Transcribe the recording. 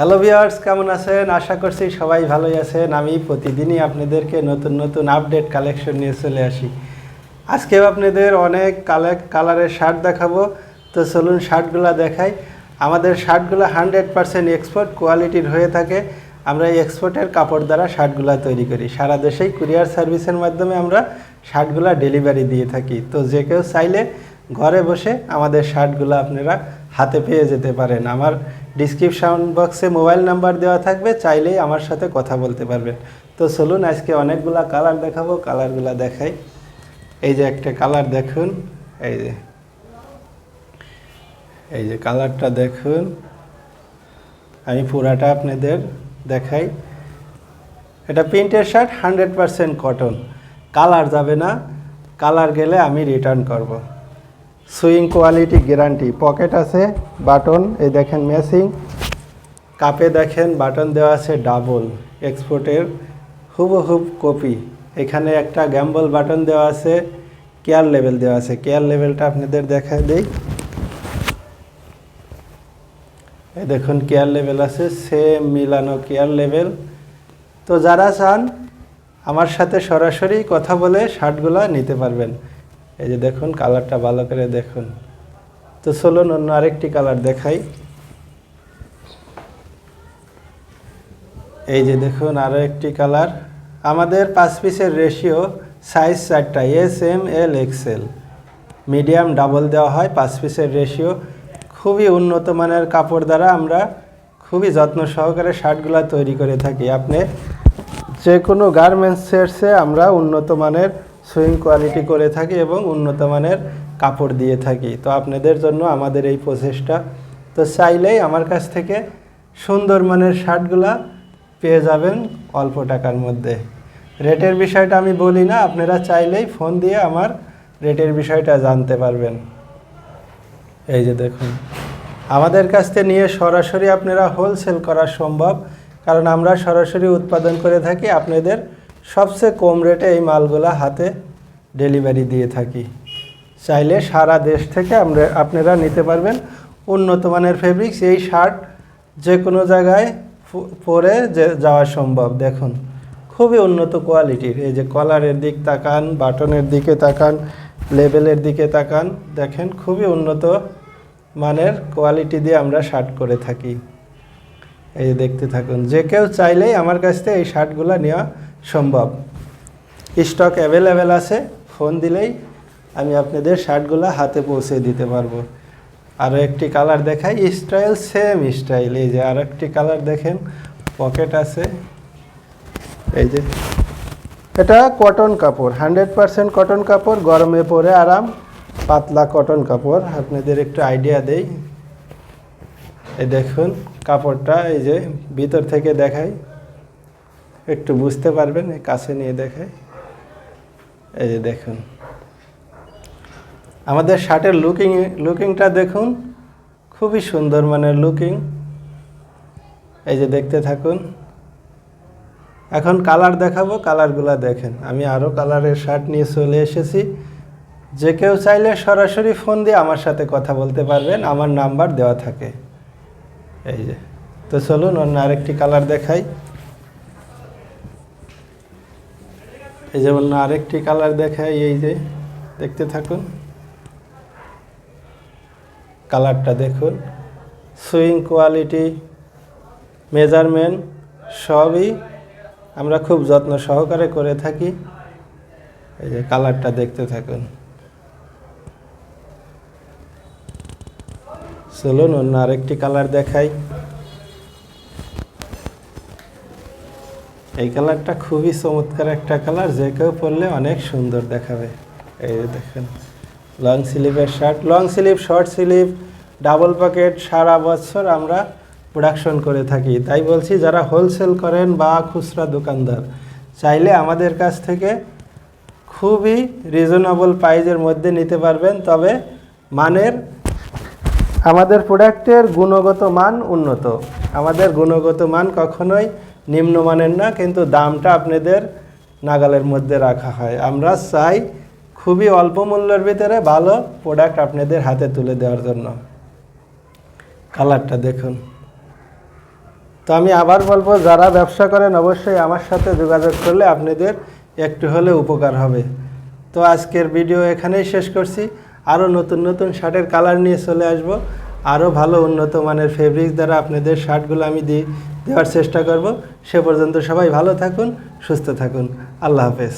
Hello viewers কেমন আছেন? আশা করছি সবাই ভালোই আছেন। আমি প্রতিদিনই আপনাদেরকে নতুন নতুন আপডেট কালেকশন নিয়ে চলে আসি। আজকেও আপনাদের অনেক কালেক্ট কালারের শার্ট দেখাবো। তো চলুন শার্টগুলো দেখাই। আমাদের শার্টগুলো হান্ড্রেড পারসেন্ট এক্সপোর্ট কোয়ালিটির হয়ে থাকে। আমরা এক্সপোর্টের কাপড় দ্বারা শার্টগুলো তৈরি করি। সারা দেশেই কুরিয়ার সার্ভিসের মাধ্যমে আমরা শার্টগুলো ডেলিভারি দিয়ে থাকি। তো যে কেউ চাইলে ঘরে বসে আমাদের শার্টগুলো আপনারা হাতে পেয়ে যেতে পারেন। আমার ডিসক্রিপশন বক্সে মোবাইল নাম্বার দেওয়া থাকবে, চাইলেই আমার সাথে কথা বলতে পারবেন। তো চলুন, আজকে অনেকগুলা কালার দেখাবো কালারগুলো দেখাই। এই যে একটা কালার দেখুন, এই যে। এই যে কালারটা দেখুন, আমি পুরাটা আপনাদের দেখাই। এটা প্রিন্টের shirt hundred percent cotton colour যাবে না কালার গেলে আমি রিটার্ন করব। Sewing quality guarantee. পকেট আছে, বাটন, এই দেখেন ম্যাচিং কাপে দেখেন, বাটন দেওয়া আছে ডাবল, এক্সপোর্টের হুবহুব কপি। এখানে একটা গ্যাম্বল বাটন দেওয়া আছে, কেয়ার লেভেল দেওয়া আছে। কেয়ার লেভেলটা আপনাদের দেখায় দেই। এই দেখুন, কেয়ার লেভেল আছে, সেম মিলানো কেয়ার লেভেল। তো যারা চান, আমার সাথে সরাসরি কথা বলে শার্টগুলো নিতে পারবেন। এই যে দেখুন, কালারটা ভালো করে দেখুন। তো চলুন, অন্য আরেকটি কালার দেখাই। এই যে দেখুন আরও একটি কালার। আমাদের পাঁচ পিসের রেশিও সাইজ চারটা S M L XL medium double দেওয়া হয়, পাঁচ পিসের রেশিও খুবই উন্নত মানের কাপড় দ্বারা আমরা খুবই যত্ন সহকারে শার্টগুলো তৈরি করে থাকি। আপনি যে কোনো গার্মেন্টসে আমরা উন্নত মানের সুইং কোয়ালিটি করে থাকি এবং উন্নত মানের কাপড় দিয়ে থাকি। তো আপনাদের জন্য আমাদের এই প্রচেষ্টা। তো চাইলেই আমার কাছ থেকে সুন্দর মানের শার্টগুলা পেয়ে যাবেন অল্প টাকার মধ্যে। রেটের বিষয়টা আমি বলি না, আপনারা চাইলেই ফোন দিয়ে আমার রেটের বিষয়টা জানতে পারবেন। এই যে দেখুন, আমাদের কাছ থেকে নিয়ে সরাসরি আপনারা হোলসেল করা সম্ভব, কারণ আমরা সরাসরি উৎপাদন করে থাকি আপনাদের সবচেয়ে কম রেটে এই মালগুলা হাতে ডেলিভারি দিয়ে থাকি। চাইলে সারা দেশ থেকে আমরা, আপনারা নিতে পারবেন। উন্নত মানের ফেব্রিক্স এই শার্ট যে কোনো জায়গায় পরে যে, যাওয়া সম্ভব। দেখুন, খুবই উন্নত কোয়ালিটির এই যে কলারের দিক তাকান বাটনের দিকে তাকান লেবেলের দিকে তাকান, দেখেন খুবই উন্নত মানের কোয়ালিটি দিয়ে আমরা শার্ট করে থাকি। এই দেখতে থাকুন, যে কেউ চাইলেই আমার কাছ থেকে এই শার্টগুলো নেওয়া সম্ভব। স্টক অ্যাভেলেবেল আছে, ফোন দিলেই আমি আপনাদের শার্টগুলো হাতে পৌঁছে দিতে পারব। আরও একটি কালার দেখাই, স্টাইল সেম স্টাইল, এই যে আরও একটি কালার দেখেন, পকেট আছে। এই যে, এটা কটন কাপড়, হান্ড্রেড পারসেন্ট কটন কাপড়, গরমে পরে আরাম, পাতলা কটন কাপড়, আপনাদের একটু আইডিয়া দেই। এই দেখুন, কাপড়টা এই যে ভিতর থেকে দেখাই। একটু বুঝতে পারবেন এই কাছে নিয়ে দেখাই এই যে দেখুন। আমাদের শার্টের লুকিং লুকিংটা দেখুন, খুবই সুন্দর মানের লুকিং এই যে দেখতে থাকুন। এখন কালার দেখাবো কালারগুলো দেখেন। আমি আরও কালারের শার্ট নিয়ে চলে এসেছি। যে কেউ চাইলে সরাসরি ফোন দিয়ে আমার সাথে কথা বলতে পারবেন, আমার নাম্বার দেওয়া থাকে। এই যে। তো চলুন অন্য আরেকটি কালার দেখাই। এই যে অন্য আরেকটি কালার দেখায়, এই যে দেখতে থাকুন। কালারটা দেখুন। সুইং কোয়ালিটি, মেজারমেন্ট সবই আমরা খুব যত্ন সহকারে করে থাকি। এই যে কালারটা দেখতে থাকুন। চলুন, অন্য আরেকটি কালার দেখাই। এই কালারটা খুবই চমৎকার একটা কালার, যে কেউ পরলে অনেক সুন্দর দেখাবে। এই দেখেন লং স্লিভের shirt long sleeve short sleeve double pocket সারা বছর আমরা প্রোডাকশন করে থাকি। তাই বলছি, যারা হোলসেল করেন বা খুচরা দোকানদার, চাইলে আমাদের কাছ থেকে খুবই রিজনেবল প্রাইজের মধ্যে নিতে পারবেন, তবে মানের আমাদের প্রোডাক্টের গুণগত মান উন্নত। আমাদের গুণগত মান কখনোই নিম্নমানের না, কিন্তু দামটা আপনাদের নাগালের মধ্যে রাখা হয়। আমরা চাই খুবই অল্প মূল্যের ভিতরে ভালো প্রোডাক্ট আপনাদের হাতে তুলে দেওয়ার জন্য। কালারটা দেখুন। তো আমি আবার বলব, যারা ব্যবসা করেন অবশ্যই আমার সাথে যোগাযোগ করলে আপনাদের একটু হলে উপকার হবে। তো আজকের ভিডিও এখানেই শেষ করছি। আরও নতুন নতুন শার্টের কালার নিয়ে চলে আসব। আরও ভালো উন্নত মানের ফেব্রিক্স দ্বারা আপনাদের শার্টগুলো আমি দিই দেওয়ার চেষ্টা করব। সে পর্যন্ত সবাই ভালো থাকুন, সুস্থ থাকুন। আল্লাহ হাফেজ।